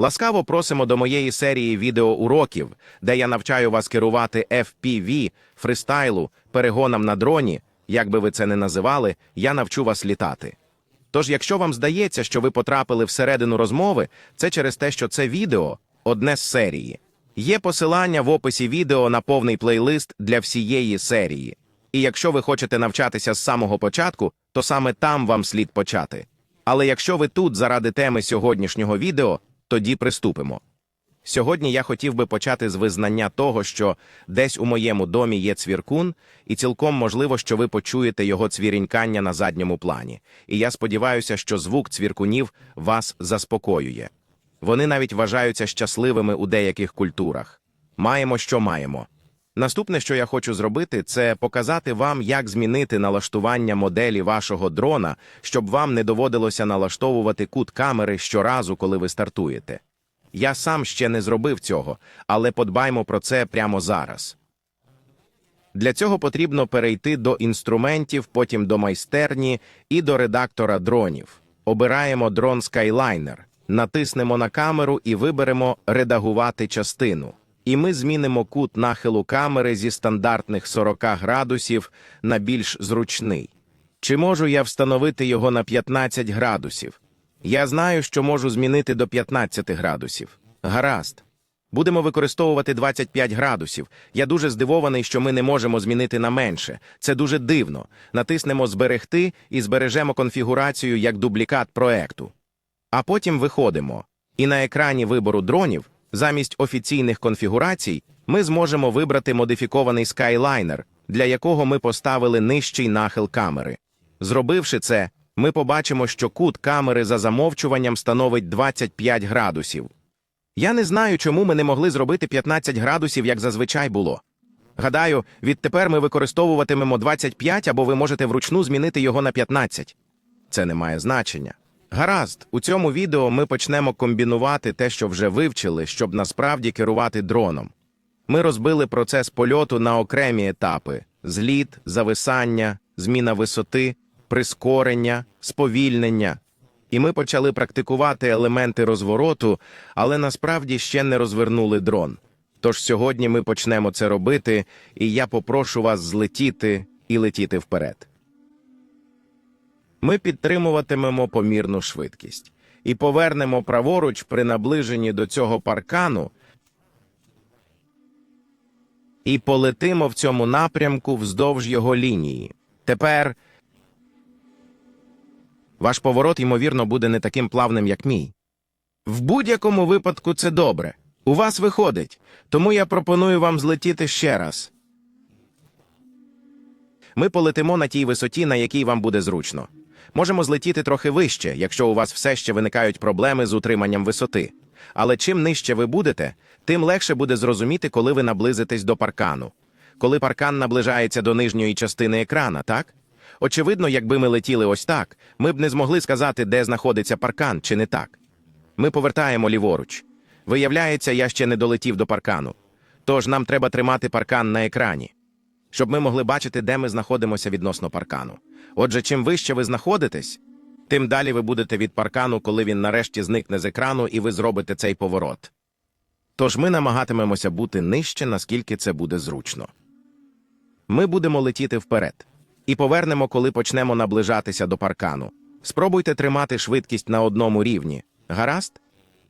Ласкаво просимо до моєї серії відеоуроків, де я навчаю вас керувати FPV, фристайлу, перегонам на дроні. Як би ви це не називали, я навчу вас літати. Тож, якщо вам здається, що ви потрапили всередину розмови, це через те, що це відео одне з серії. Є посилання в описі відео на повний плейлист для всієї серії. І якщо ви хочете навчатися з самого початку, то саме там вам слід почати. Але якщо ви тут заради теми сьогоднішнього відео, тоді приступимо. Сьогодні я хотів би почати з визнання того, що десь у моєму домі є цвіркун, і цілком можливо, що ви почуєте його цвірінькання на задньому плані. І я сподіваюся, що звук цвіркунів вас заспокоює. Вони навіть вважаються щасливими у деяких культурах. Маємо, що маємо. Наступне, що я хочу зробити, це показати вам, як змінити налаштування моделі вашого дрона, щоб вам не доводилося налаштовувати кут камери щоразу, коли ви стартуєте. Я сам ще не зробив цього, але подбаймо про це прямо зараз. Для цього потрібно перейти до інструментів, потім до майстерні і до редактора дронів. Обираємо дрон Skyliner, натиснемо на камеру і виберемо Редагувати частину. І ми змінимо кут нахилу камери зі стандартних 40 градусів на більш зручний. Чи можу я встановити його на 15 градусів? Я знаю, що можу змінити до 15 градусів. Гаразд. Будемо використовувати 25 градусів. Я дуже здивований, що ми не можемо змінити на менше. Це дуже дивно. Натиснемо Зберегти і збережемо конфігурацію як дублікат проекту. А потім виходимо. І на екрані вибору дронів, замість офіційних конфігурацій, ми зможемо вибрати модифікований Skyliner, для якого ми поставили нижчий нахил камери. Зробивши це, ми побачимо, що кут камери за замовчуванням становить 25 градусів. Я не знаю, чому ми не могли зробити 15 градусів, як зазвичай було. Гадаю, відтепер ми використовуватимемо 25, або ви можете вручну змінити його на 15. Це не має значення. Гаразд, у цьому відео ми почнемо комбінувати те, що вже вивчили, щоб насправді керувати дроном. Ми розбили процес польоту на окремі етапи: зліт, зависання, зміна висоти, прискорення, сповільнення. І ми почали практикувати елементи розвороту, але насправді ще не розвернули дрон. Тож сьогодні ми почнемо це робити, і я попрошу вас злетіти і летіти вперед. Ми підтримуватимемо помірну швидкість і повернемо праворуч при наближенні до цього паркану і полетимо в цьому напрямку вздовж його лінії. Тепер ваш поворот, ймовірно, буде не таким плавним, як мій. В будь-якому випадку це добре. У вас виходить, тому я пропоную вам злетіти ще раз. Ми полетимо на тій висоті, на якій вам буде зручно. Можемо злетіти трохи вище, якщо у вас все ще виникають проблеми з утриманням висоти. Але чим нижче ви будете, тим легше буде зрозуміти, коли ви наблизитесь до паркану. Коли паркан наближається до нижньої частини екрана, так? Очевидно, якби ми летіли ось так, ми б не змогли сказати, де знаходиться паркан, чи не так. Ми повертаємо ліворуч. Виявляється, я ще не долетів до паркану. Тож нам треба тримати паркан на екрані, щоб ми могли бачити, де ми знаходимося відносно паркану. Отже, чим вище ви знаходитесь, тим далі ви будете від паркану, коли він нарешті зникне з екрану, і ви зробите цей поворот. Тож ми намагатимемося бути нижче, наскільки це буде зручно. Ми будемо летіти вперед і повернемо, коли почнемо наближатися до паркану. Спробуйте тримати швидкість на одному рівні. Гаразд?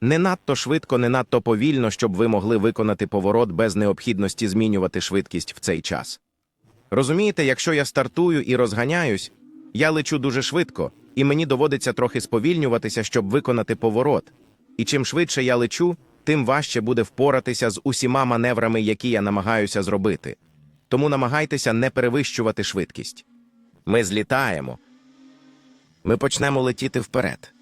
Не надто швидко, не надто повільно, щоб ви могли виконати поворот без необхідності змінювати швидкість в цей час. Розумієте, якщо я стартую і розганяюсь, я лечу дуже швидко, і мені доводиться трохи сповільнюватися, щоб виконати поворот. І чим швидше я лечу, тим важче буде впоратися з усіма маневрами, які я намагаюся зробити. Тому намагайтеся не перевищувати швидкість. Ми злітаємо. Ми почнемо летіти вперед.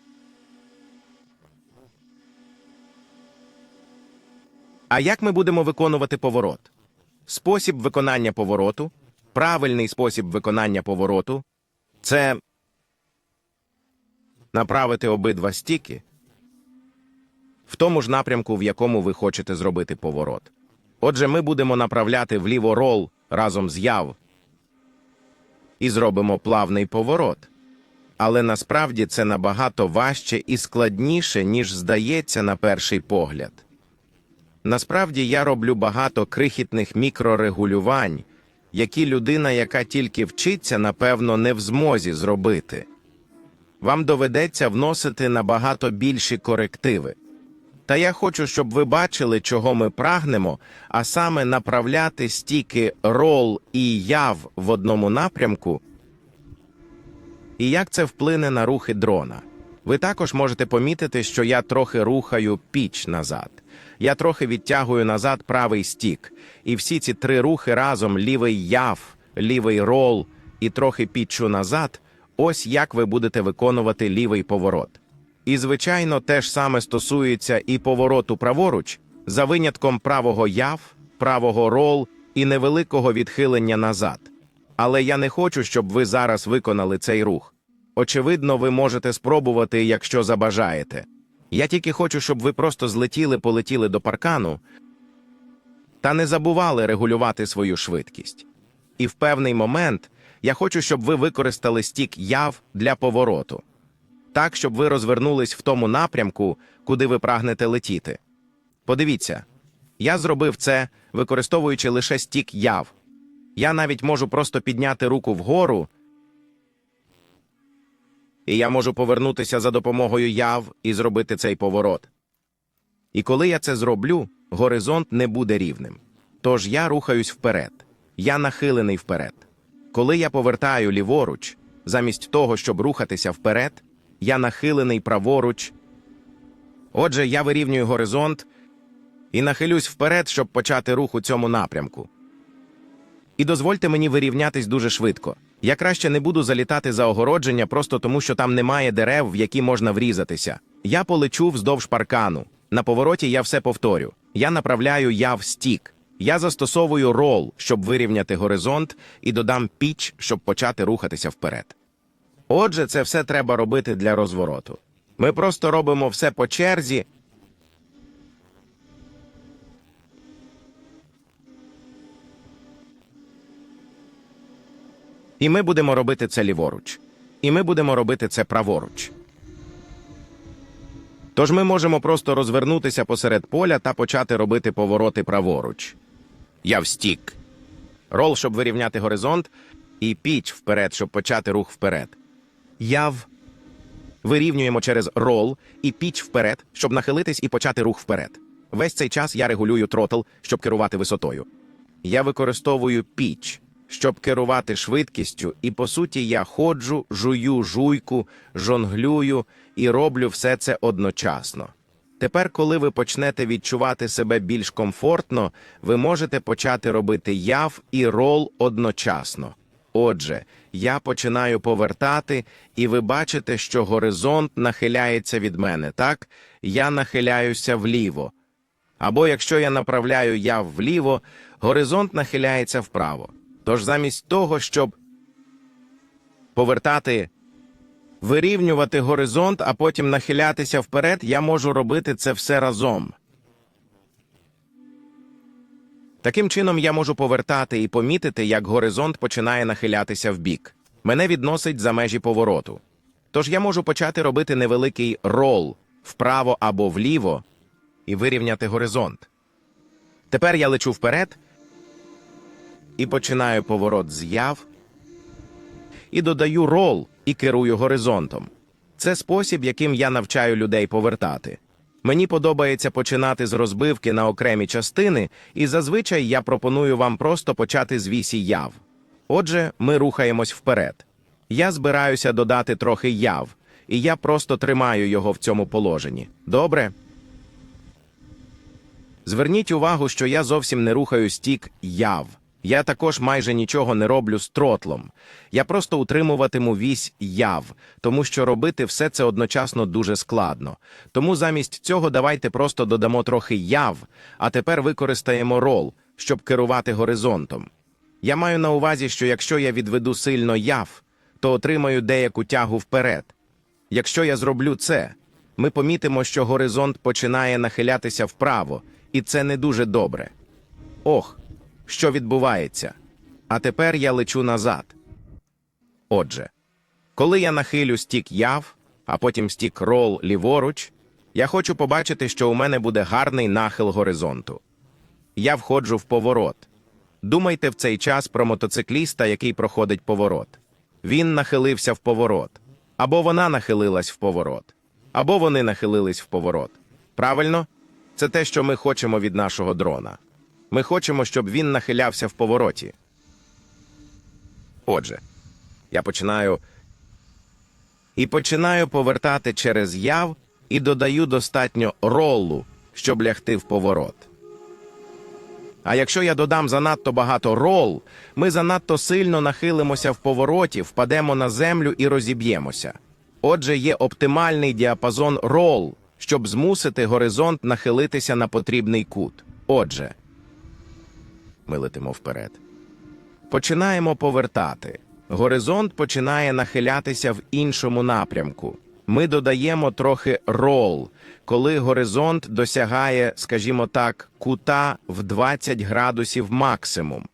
А як ми будемо виконувати поворот? Спосіб виконання повороту, правильний спосіб виконання повороту це направити обидва стіки в тому ж напрямку, в якому ви хочете зробити поворот. Отже, ми будемо направляти вліво рол разом з яв і зробимо плавний поворот. але насправді це набагато важче і складніше, ніж здається на перший погляд. Насправді я роблю багато крихітних мікрорегулювань, які людина, яка тільки вчиться, напевно, не в змозі зробити. Вам доведеться вносити набагато більші корективи. Та я хочу, щоб ви бачили, чого ми прагнемо, а саме направляти стільки рол і яв в одному напрямку, і як це вплине на рухи дрона. Ви також можете помітити, що я трохи рухаю піч назад. Я трохи відтягую назад правий стік. І всі ці три рухи разом лівий яв, лівий рол і трохи пічу назад. Ось як ви будете виконувати лівий поворот. І, звичайно, те ж саме стосується і повороту праворуч, за винятком правого яв, правого рол і невеликого відхилення назад. Але я не хочу, щоб ви зараз виконали цей рух. Очевидно, ви можете спробувати, якщо забажаєте. Я тільки хочу, щоб ви просто злетіли, полетіли до паркану та не забували регулювати свою швидкість. І в певний момент я хочу, щоб ви використали стік яв для повороту, так, щоб ви розвернулись в тому напрямку, куди ви прагнете летіти. Подивіться, я зробив це, використовуючи лише стік яв. Я навіть можу просто підняти руку вгору, і я можу повернутися за допомогою яв і зробити цей поворот. І коли я це зроблю, горизонт не буде рівним. Тож я рухаюсь вперед, я нахилений вперед. Коли я повертаю ліворуч, замість того, щоб рухатися вперед, я нахилений праворуч. Отже, я вирівнюю горизонт і нахилюсь вперед, щоб почати рух у цьому напрямку. І дозвольте мені вирівнятись дуже швидко. Я краще не буду залітати за огородження просто тому, що там немає дерев, в які можна врізатися. Я полечу вздовж паркану. На повороті я все повторю. Я направляю яв стік. Я застосовую рол, щоб вирівняти горизонт, і додам піч, щоб почати рухатися вперед. Отже, це все треба робити для розвороту. Ми просто робимо все по черзі. І ми будемо робити це ліворуч. І ми будемо робити це праворуч. Тож ми можемо просто розвернутися посеред поля та почати робити повороти праворуч. Я встік. Рол, щоб вирівняти горизонт, і піч вперед, щоб почати рух вперед. Яв. Вирівнюємо через рол і піч вперед, щоб нахилитись і почати рух вперед. Весь цей час я регулюю тротл, щоб керувати висотою. Я використовую піч, щоб керувати швидкістю, і по суті я ходжу, жую жуйку, жонглюю і роблю все це одночасно. Тепер, коли ви почнете відчувати себе більш комфортно, ви можете почати робити яв і рол одночасно. Отже, я починаю повертати, і ви бачите, що горизонт нахиляється від мене, так? Я нахиляюся вліво. Або якщо я направляю яв вліво, горизонт нахиляється вправо. Тож замість того, щоб повертати, вирівнювати горизонт, а потім нахилятися вперед, я можу робити це все разом. Таким чином я можу повертати і помітити, як горизонт починає нахилятися вбік. Мене відносить за межі повороту. Тож я можу почати робити невеликий рол вправо або вліво і вирівняти горизонт. Тепер я лечу вперед і починаю поворот з яв, і додаю рол і керую горизонтом. Це спосіб, яким я навчаю людей повертати. Мені подобається починати з розбивки на окремі частини, і зазвичай я пропоную вам просто почати з вісі яв. Отже, ми рухаємось вперед. Я збираюся додати трохи яв, і я просто тримаю його в цьому положенні. Добре? Зверніть увагу, що я зовсім не рухаю стік яв. Я також майже нічого не роблю з тротлом. Я просто утримуватиму вісь яв, тому що робити все це одночасно дуже складно. Тому замість цього давайте просто додамо трохи яв, а тепер використаємо рол, щоб керувати горизонтом. Я маю на увазі, що якщо я відведу сильно яв, то отримаю деяку тягу вперед. Якщо я зроблю це, ми помітимо, що горизонт починає нахилятися вправо, і це не дуже добре. Ох, що відбувається? А тепер я лечу назад. Отже, Коли я нахилю стік яв, а потім стік рол ліворуч, я хочу побачити, що у мене буде гарний нахил горизонту. Я входжу в поворот. Думайте в цей час про мотоцикліста, який проходить поворот. Він нахилився в поворот. Або вона нахилилась в поворот. Або вони нахилились в поворот. Правильно? Це те, що ми хочемо від нашого дрона. Ми хочемо, щоб він нахилявся в повороті. Отже, я починаю і починаю повертати через яв і додаю достатньо ролу, щоб лягти в поворот. А якщо я додам занадто багато рол, ми занадто сильно нахилимося в повороті, впадемо на землю і розіб'ємося. Отже, є оптимальний діапазон рол, щоб змусити горизонт нахилитися на потрібний кут. Отже, ми летимо вперед. Починаємо повертати. Горизонт починає нахилятися в іншому напрямку. Ми додаємо трохи рол, коли горизонт досягає, скажімо так, кута в 20 градусів максимум.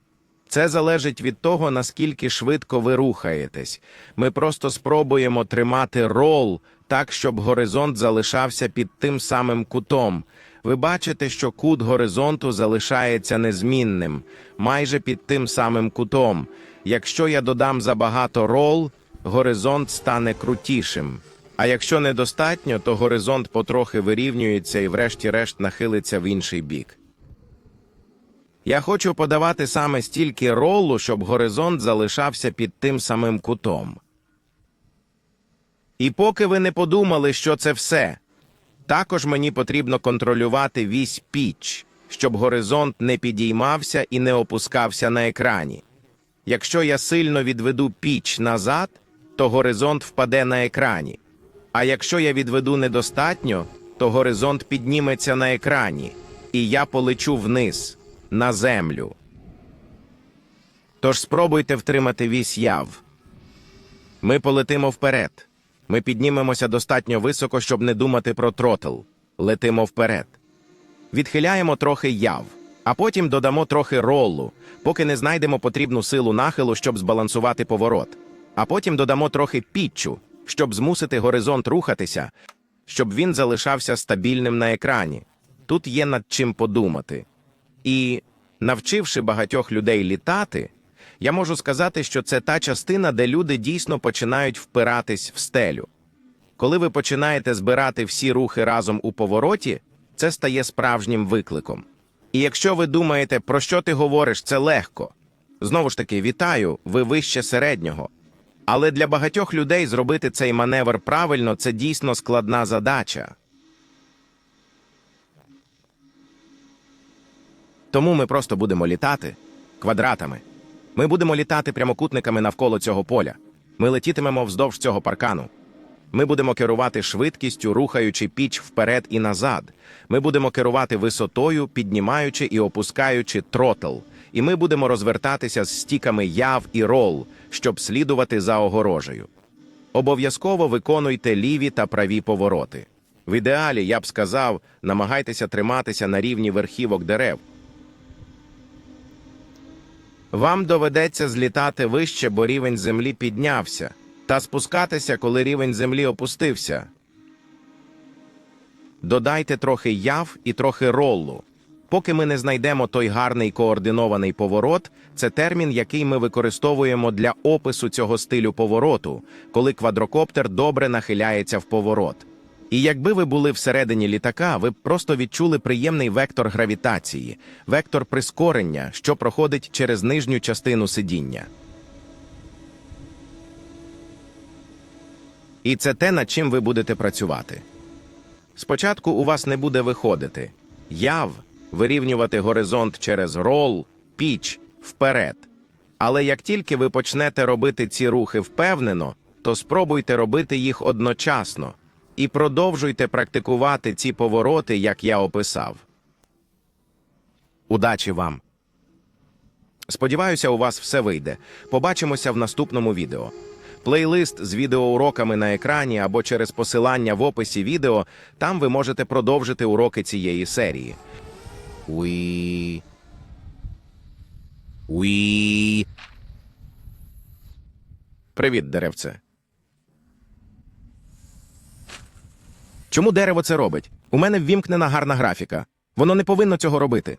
Це залежить від того, наскільки швидко ви рухаєтесь. Ми просто спробуємо тримати рол так, щоб горизонт залишався під тим самим кутом. Ви бачите, що кут горизонту залишається незмінним, майже під тим самим кутом. Якщо я додам забагато рол, горизонт стане крутішим. А якщо недостатньо, то горизонт потрохи вирівнюється і врешті-решт нахилиться в інший бік. Я хочу подавати саме стільки ролу, щоб горизонт залишався під тим самим кутом. І поки ви не подумали, що це все, також мені потрібно контролювати вісь піч, щоб горизонт не підіймався і не опускався на екрані. Якщо я сильно відведу піч назад, то горизонт впаде на екрані. А якщо я відведу недостатньо, то горизонт підніметься на екрані, і я полечу вниз, на землю. Тож спробуйте втримати вісь яв. Ми полетимо вперед. Ми піднімемося достатньо високо, щоб не думати про тротл. Летимо вперед. Відхиляємо трохи яв, а потім додамо трохи ролу, поки не знайдемо потрібну силу нахилу, щоб збалансувати поворот. А потім додамо трохи пітчу, щоб змусити горизонт рухатися, щоб він залишався стабільним на екрані. Тут є над чим подумати. І, навчивши багатьох людей літати, я можу сказати, що це та частина, де люди дійсно починають впиратись в стелю. Коли ви починаєте збирати всі рухи разом у повороті, це стає справжнім викликом. І якщо ви думаєте, про що ти говориш, це легко. Знову ж таки, вітаю, ви вище середнього. Але для багатьох людей зробити цей маневр правильно це дійсно складна задача. Тому ми просто будемо літати квадратами. Ми будемо літати прямокутниками навколо цього поля. Ми летітимемо вздовж цього паркану. Ми будемо керувати швидкістю, рухаючи піч вперед і назад. Ми будемо керувати висотою, піднімаючи і опускаючи тротл. І ми будемо розвертатися з стіками яв і рол, щоб слідувати за огорожею. Обов'язково виконуйте ліві та праві повороти. В ідеалі, я б сказав, намагайтеся триматися на рівні верхівок дерев. Вам доведеться злітати вище, бо рівень землі піднявся, та спускатися, коли рівень землі опустився. Додайте трохи яв і трохи роллу. Поки ми не знайдемо той гарний координований поворот, це термін, який ми використовуємо для опису цього стилю повороту, коли квадрокоптер добре нахиляється в поворот. І якби ви були всередині літака, ви б просто відчули приємний вектор гравітації, вектор прискорення, що проходить через нижню частину сидіння. І це те, над чим ви будете працювати. Спочатку у вас не буде виходити яв вирівнювати горизонт через рол, піч вперед. Але як тільки ви почнете робити ці рухи впевнено, то спробуйте робити їх одночасно і продовжуйте практикувати ці повороти, як я описав. Удачі вам! Сподіваюся, у вас все вийде. Побачимося в наступному відео. Плейлист з відеоуроками на екрані або через посилання в описі відео. Там ви можете продовжити уроки цієї серії. Уі. Уі. Привіт, деревце. Чому дерево це робить? У мене ввімкнена гарна графіка. Воно не повинно цього робити.